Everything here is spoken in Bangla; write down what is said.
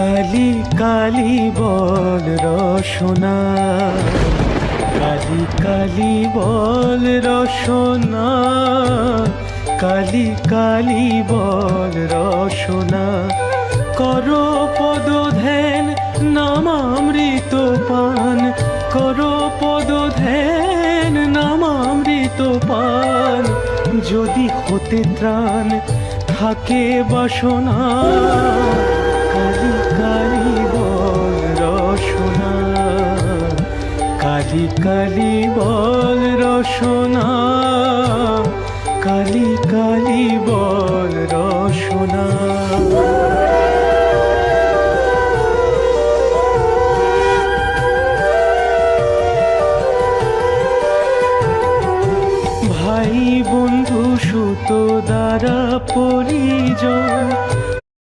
কালি কালি বল রসনা। কালি কালি বল রসনা। কালি কালি বল রসনা। কর পদ ধ্যান নামামৃত পান। কর পদ ধ্যান নামামৃত পান। যদি হতে ত্রাণ থাকে বাসনা। কালি কালি বল রসনা কালি কালি বল রসনা। ভাই বন্ধু সুতো দ্বারা পরিজন